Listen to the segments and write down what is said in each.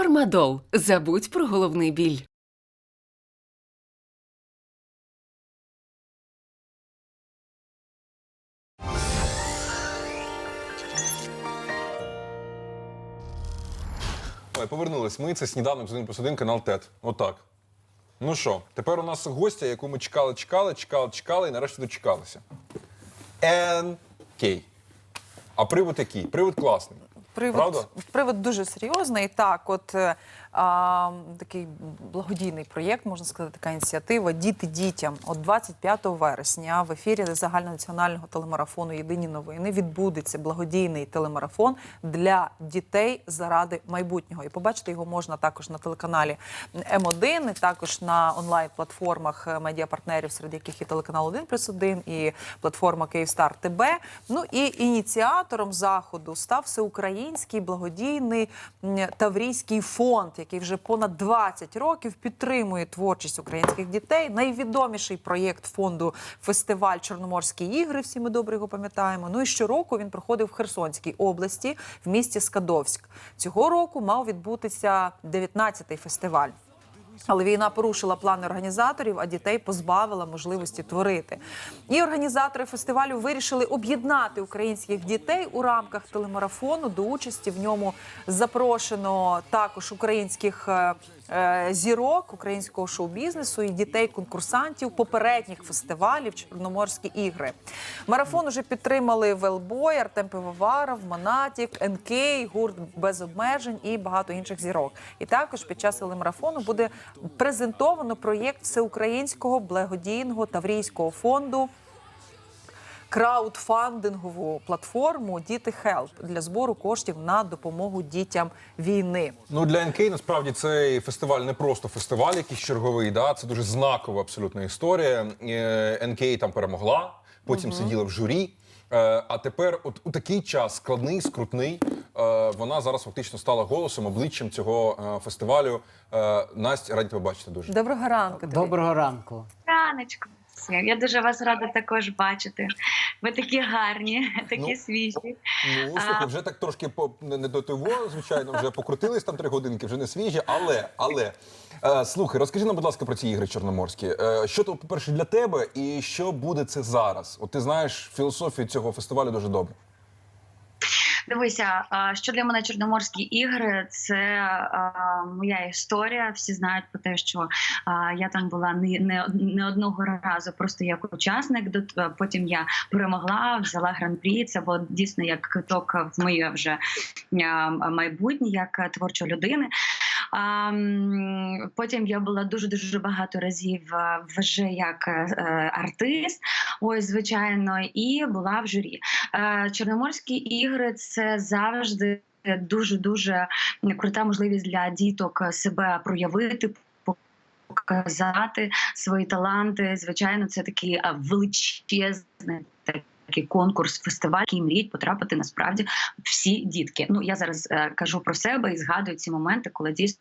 Фармадол. Забудь про головний біль. Ой, повернулись ми. Це сніданок з 1 плюс 1, канал ТЕТ. Отак. Ну що, тепер у нас гостя, яку ми чекали, чекали, чекали, чекали і нарешті дочекалися. НК. А привод який? Привод класний. Привод, Правда? привод дуже серйозний. Так, от е, а, такий благодійний проєкт, можна сказати, така ініціатива Діти дітям. От 25 вересня в ефірі загальнонаціонального телемарафону Єдині новини відбудеться благодійний телемарафон для дітей заради майбутнього. І побачити його можна також на телеканалі М1, і також на онлайн-платформах е, медіапартнерів, серед яких і телеканал 1 плюс 1, і платформа Київстар ТБ. Ну і ініціатором заходу став всеукраїнський благодійний Таврійський фонд, який вже понад 20 років підтримує творчість українських дітей. Найвідоміший проєкт фонду фестиваль Чорноморські ігри. Всі ми добре його пам'ятаємо. Ну і щороку він проходив в Херсонській області в місті Скадовськ. Цього року мав відбутися 19-й фестиваль. Але війна порушила плани організаторів, а дітей позбавила можливості творити. І організатори фестивалю вирішили об'єднати українських дітей у рамках телемарафону. До участі в ньому запрошено також українських е, зірок українського шоу-бізнесу і дітей-конкурсантів попередніх фестивалів Чорноморські ігри. Марафон уже підтримали Велбой, Артем Пивоваров, Монатік, НК, гурт без обмежень і багато інших зірок. І також під час телемарафону буде презентовано проєкт всеукраїнського благодійного таврійського фонду. Краудфандингову платформу Діти Хелп для збору коштів на допомогу дітям війни. Ну для НК насправді цей фестиваль не просто фестиваль, якийсь черговий. Да? Це дуже знакова абсолютна історія. Е, НК там перемогла, потім сиділа в журі. Е, А тепер, от у такий час складний, скрутний, е, вона зараз фактично стала голосом, обличчям цього фестивалю. Настя, раді тебе бачити дуже. Доброго ранку. тобі. Доброго ранку. Раночку. Всім. Я дуже вас рада також бачити. Ви такі гарні, такі Ну, свіжі. Ну, слухай, вже так трошки по не не до того, звичайно, вже покрутились там три годинки, вже не свіжі, але але е, слухай, розкажи нам, будь ласка, про ці ігри чорноморські. Е, що то, по-перше, для тебе, і що буде це зараз? От ти знаєш філософію цього фестивалю дуже добре. Дивися, що для мене Чорноморські ігри це моя історія. Всі знають про те, що я там була не, не, одного разу, просто як учасник. Потім я перемогла, взяла гран-прі. Це було дійсно як квиток в моє вже майбутнє, як творчої людини. Потім я була дуже дуже багато разів вже як е, е, артист. Ось звичайно, і була в журі. Е, Чорноморські ігри це завжди дуже дуже крута можливість для діток себе проявити. Показати свої таланти. Звичайно, це такий величезний такий конкурс, фестиваль, який мріють потрапити насправді всі дітки. Ну я зараз е, кажу про себе і згадую ці моменти, коли дійсно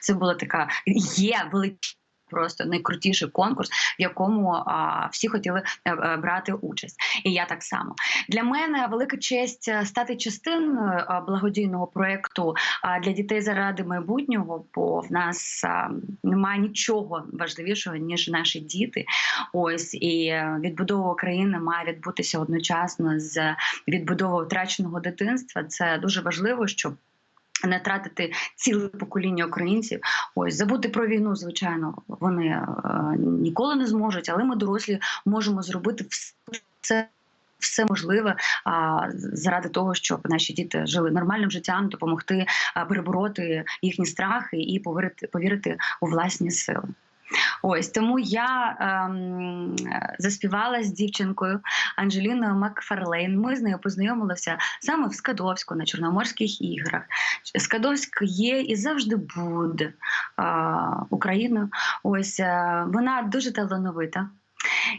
це була така є величезна. Просто найкрутіший конкурс, в якому а, всі хотіли е, е, брати участь, і я так само для мене велика честь е, стати частиною благодійного проекту а, для дітей заради майбутнього. Бо в нас а, немає нічого важливішого ніж наші діти. Ось і відбудова України має відбутися одночасно з відбудовою втраченого дитинства. Це дуже важливо, щоб не тратити ціле покоління українців. Ось забути про війну, звичайно, вони е, ніколи не зможуть, але ми дорослі можемо зробити все. Все можливе а, заради того, щоб наші діти жили нормальним життям, допомогти а, перебороти їхні страхи і повірити, повірити у власні сили. Ось тому я ем, заспівала з дівчинкою Анжеліною Макфарлейн. Ми з нею познайомилися саме в Скадовську на Чорноморських іграх. Скадовськ є і завжди буде а, Україною. Ось е, вона дуже талановита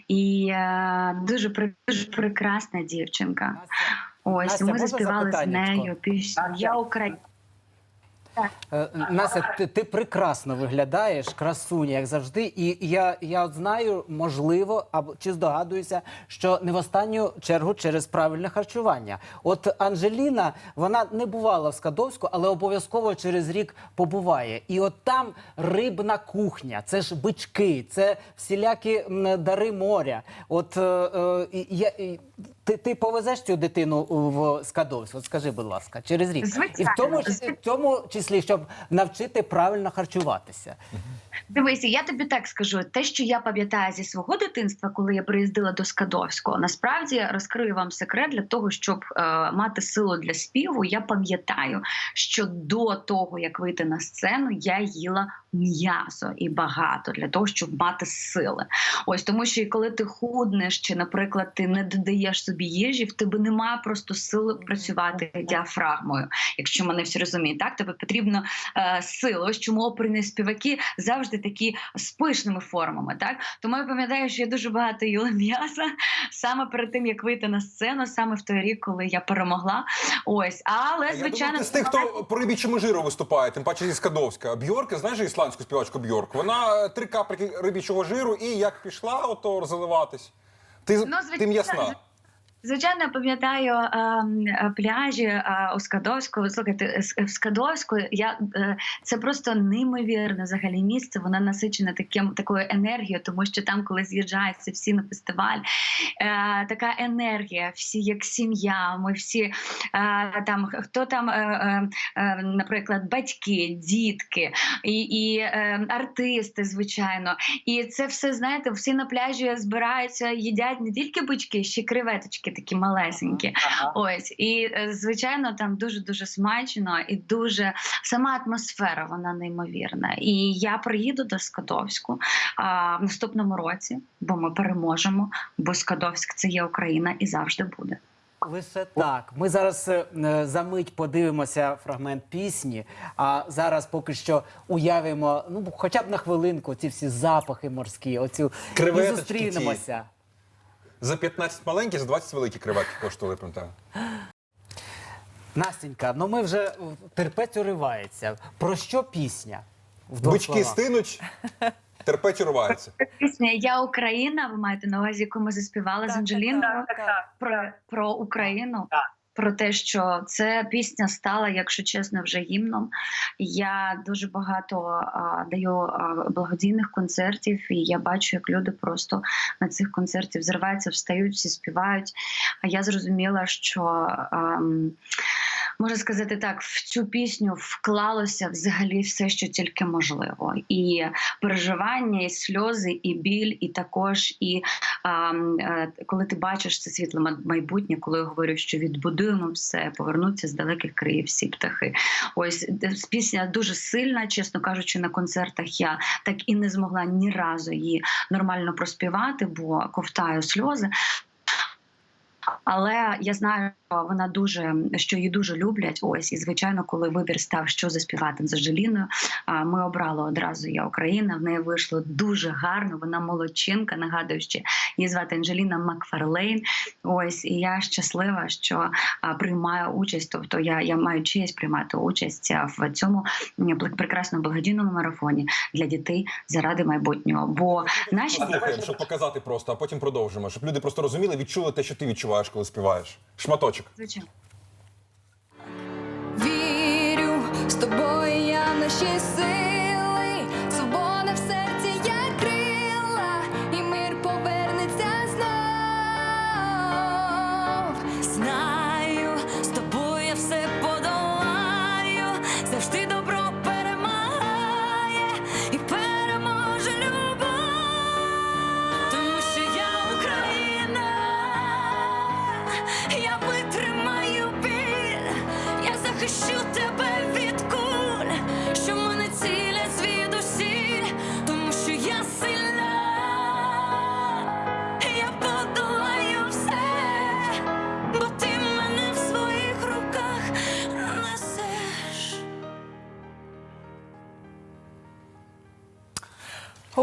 і е, дуже, дуже прекрасна дівчинка. Ось Настя, ми заспівали з нею пісню Я Україна. Е, ти, ти прекрасно виглядаєш, красуня, як завжди. І я, я знаю, можливо, або чи здогадуюся, що не в останню чергу через правильне харчування. От Анжеліна, вона не бувала в Скадовську, але обов'язково через рік побуває. І от там рибна кухня, це ж бички, це всілякі дари моря. От е, е, я, ти, ти повезеш цю дитину в Скадовськ? От скажи, будь ласка, через рік. І в тому, числі- в тому числі, щоб навчити правильно харчуватися. Дивися, я тобі так скажу: те, що я пам'ятаю зі свого дитинства, коли я приїздила до Скадовського, насправді розкрию вам секрет для того, щоб е, мати силу для співу. Я пам'ятаю, що до того як вийти на сцену, я їла м'ясо і багато для того, щоб мати сили. Ось тому, що і коли ти худнеш, чи, наприклад, ти не додаєш собі їжі, в тебе немає просто сили працювати діафрагмою. Якщо мене всі розуміють, так тебе потрібно е, сили. Ось чому оперні співаки завжди такі з пишними формами. Так тому я пам'ятаю, що я дуже багато їла м'яса саме перед тим, як вийти на сцену, саме в той рік, коли я перемогла. Ось, але звичайно, з тих, хто по рибічому жиру виступає, тим паче зі Скадовська. Бьорк, знаєш ісландську співачку Бьорк? Вона е, три каплі рибічого жиру і як пішла ото розливатись. Ти, Ну, звичайно, ти м'ясна. Звичайно, пам'ятаю ем, е, пляжі е, у Скадовську. Слухайте, в Скадовську я е, це просто неймовірне взагалі місце. Воно насичене таким такою енергією, тому що там, коли з'їжджаються всі на фестиваль, така енергія, всі як сім'я. Ми всі там хто там, наприклад, батьки, дітки і, і артисти, звичайно. І це все знаєте, всі на пляжі збираються, їдять не тільки бички, ще й креветочки такі малесенькі. Ось і е, звичайно, там дуже дуже смачно і дуже сама атмосфера, вона неймовірна. І я приїду до Скадовську а, в наступному році, бо ми переможемо. Бо Скадовськ це є Україна і завжди буде. Лише так. Ми зараз е, е, за мить подивимося фрагмент пісні. А зараз поки що уявимо, ну хоча б на хвилинку, ці всі запахи морські, оцю і Креветочки зустрінемося. За 15 маленькі, за 20 великі криватки коштували, пам'ятаю. Настенька, ну ми вже терпець уривається. Про що пісня? В двох Бички словах. стинуть, терпець урвається. Пісня Я Україна. Ви маєте на увазі, яку ми заспівали з Так, Анджеліною так, так, так. про, про Україну. Про те, що ця пісня стала, якщо чесно, вже гімном. Я дуже багато а, даю а, благодійних концертів, і я бачу, як люди просто на цих концертів зриваються, встають, всі співають. А я зрозуміла, що ам, можна сказати так, в цю пісню вклалося взагалі все, що тільки можливо, і переживання, і сльози, і біль, і також і а, е, коли ти бачиш це світле майбутнє, коли я говорю, що відбудуємо все, повернуться з далеких країв всі птахи. Ось пісня дуже сильна, чесно кажучи, на концертах я так і не змогла ні разу її нормально проспівати, бо ковтаю сльози. Але я знаю, що вона дуже що її дуже люблять. Ось і звичайно, коли вибір став, що заспівати з Анжеліною, а, ми обрали одразу Я Україна. В неї вийшло дуже гарно. Вона молодчинка. Нагадую, що її звати Анжеліна Макфарлейн. Ось і я щаслива, що приймаю участь. Тобто я, я маю честь приймати участь в цьому прекрасному благодійному марафоні для дітей заради майбутнього. Бо наші щоб показати просто, а потім продовжимо, щоб люди просто розуміли, відчули те, що ти відчуваєш, коли співаєш. Шматочок. звичайно. Вірю, з тобою я наші сили,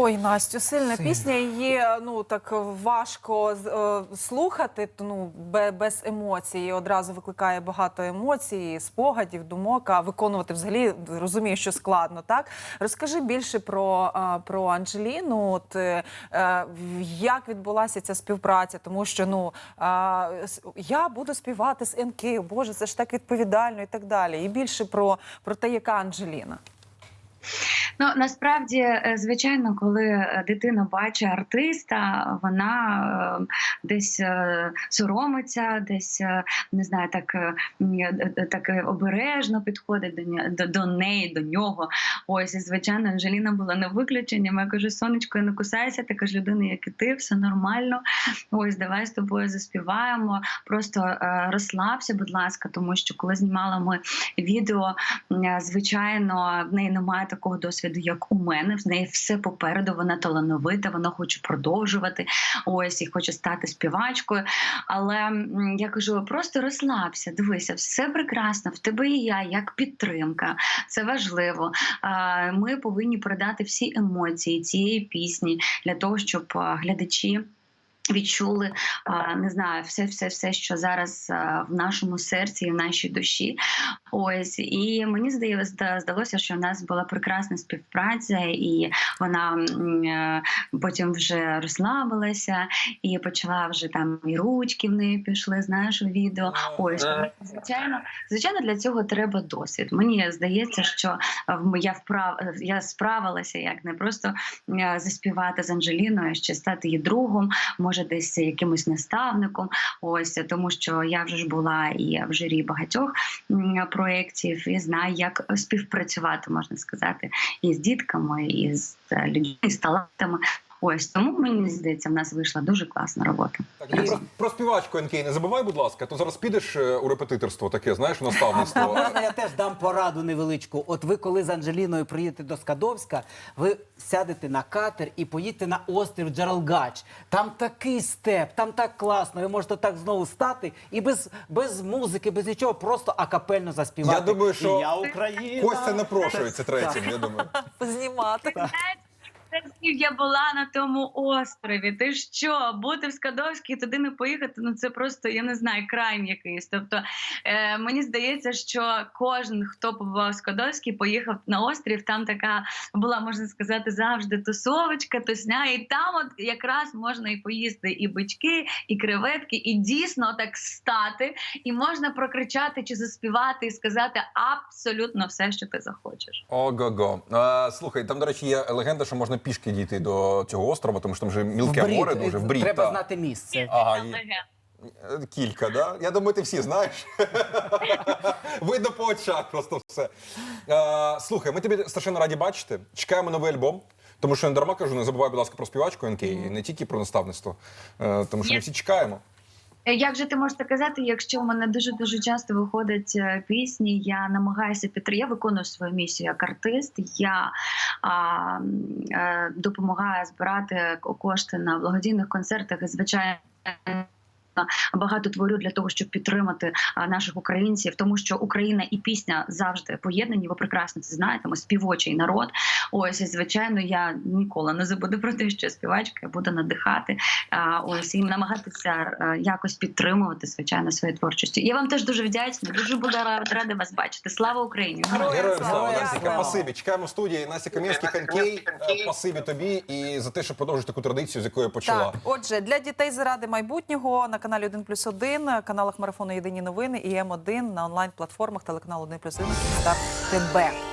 Ой, Настю, сильна пісня. Її ну так важко е, слухати. Ну без емоцій. Одразу викликає багато емоцій, спогадів, думок. А виконувати взагалі розумію, що складно. Так розкажи більше про, а, про Анджеліну. От е, е, як відбулася ця співпраця? Тому що ну с- я буду співати з НК, Боже, це ж так відповідально і так далі. І більше про, про те, яка Анджеліна. Ну насправді, е, звичайно, коли е, дитина бачить артиста, вона е, десь соромиться, десь не знаю, так, так обережно підходить до, до, неї, до нього. Ось і звичайно, Анжеліна була не виключенням. Я кажу, сонечко, не кусайся, така ж людина, як і ти, все нормально. Ось давай з тобою заспіваємо. Просто розслабся, будь ласка, тому що коли знімала ми відео, Звичайно, в неї немає такого досвіду, як у мене. В неї все попереду. Вона талановита, вона хоче продовжувати. Ось і хоче стати співачкою. Але я кажу: просто розслабся, дивися, все прекрасно. В тебе і я, як підтримка. Це важливо. Ми повинні передати всі емоції цієї пісні для того, щоб глядачі. Відчули не знаю, все, все, все, що зараз в нашому серці і в нашій душі. Ось і мені здалося, що в нас була прекрасна співпраця, і вона е, потім вже розслабилася і почала вже там і ручки в неї пішли. Знаєш, у відео. Ось звичайно, звичайно, для цього треба досвід. Мені здається, що я вправ я справилася як не просто е, заспівати з Анжеліною, ще стати її другом, може десь якимось наставником. Ось тому, що я вже ж була і в журі багатьох проєктів і знаю, як співпрацювати, можна сказати, і з дітками, і з е, людьми, і з талантами. Ось тому мені здається, в нас вийшла дуже класна робота. Так, ти про, про співачку НК не забувай, будь ласка, то зараз підеш е, у репетиторство таке, знаєш, у А наставництво. можна я теж дам пораду невеличку. От ви, коли з Анджеліною приїдете до Скадовська, ви сядете на катер і поїдете на острів Джералгач. Там такий степ, там так класно. Ви можете так знову стати і без, без музики, без нічого, просто акапельно заспівати. Я думаю, що І я Україна. Костя напрошується третім, я думаю. Познімати. Разів я була на тому острові. Ти що, бути в Скадовській, туди не поїхати? Ну це просто я не знаю, крайм якийсь. Тобто е, мені здається, що кожен, хто побував в Скадовській, поїхав на острів. Там така була, можна сказати, завжди тусовочка, тусня, і там от якраз можна і поїсти і бички, і креветки, і дійсно так стати, і можна прокричати чи заспівати і сказати абсолютно все, що ти захочеш. Ого-го. Слухай, там, до речі, є легенда, що можна пішки дійти до цього острова, тому що там вже мілке Вбрід. море дуже вбрід. Треба та. знати місце. Ага, є. Е, Кілька, да? Я думаю, ти всі знаєш. Видно по очах просто все. Е, слухай, ми тобі страшенно раді бачити. Чекаємо новий альбом. Тому що я не дарма кажу, не забувай, будь ласка, про співачку НК, і не тільки про наставництво. Е, тому що ми всі чекаємо. Е, Як же ти можеш так казати, якщо в мене дуже дуже часто виходять е, пісні, я намагаюся підтримати, я виконую свою місію як артист. Я а, м, е, допомагаю збирати кошти на благодійних концертах і звичайно. Багато творю для того, щоб підтримати наших українців, тому що Україна і пісня завжди поєднані. Ви прекрасно це знаєте. Ми співочий народ. Ось і звичайно, я ніколи не забуду про те, що співачка я буду надихати. А, ось і намагатися якось підтримувати звичайно свою творчістю. Я вам теж дуже вдячна. Дуже буду ра- рада вас бачити. Слава Україні! Героям Героям слава, спасибі. Чекаємо в студії. Настя Кам'янський Ханкей. Спасибі тобі і за те, що продовжуєш таку традицію, з якої почала. Так, отже, для дітей заради майбутнього на каналі 1 плюс 1, каналах марафону Єдині новини і М1 на онлайн-платформах телеканалу 1 плюс 1 Стар ТБ.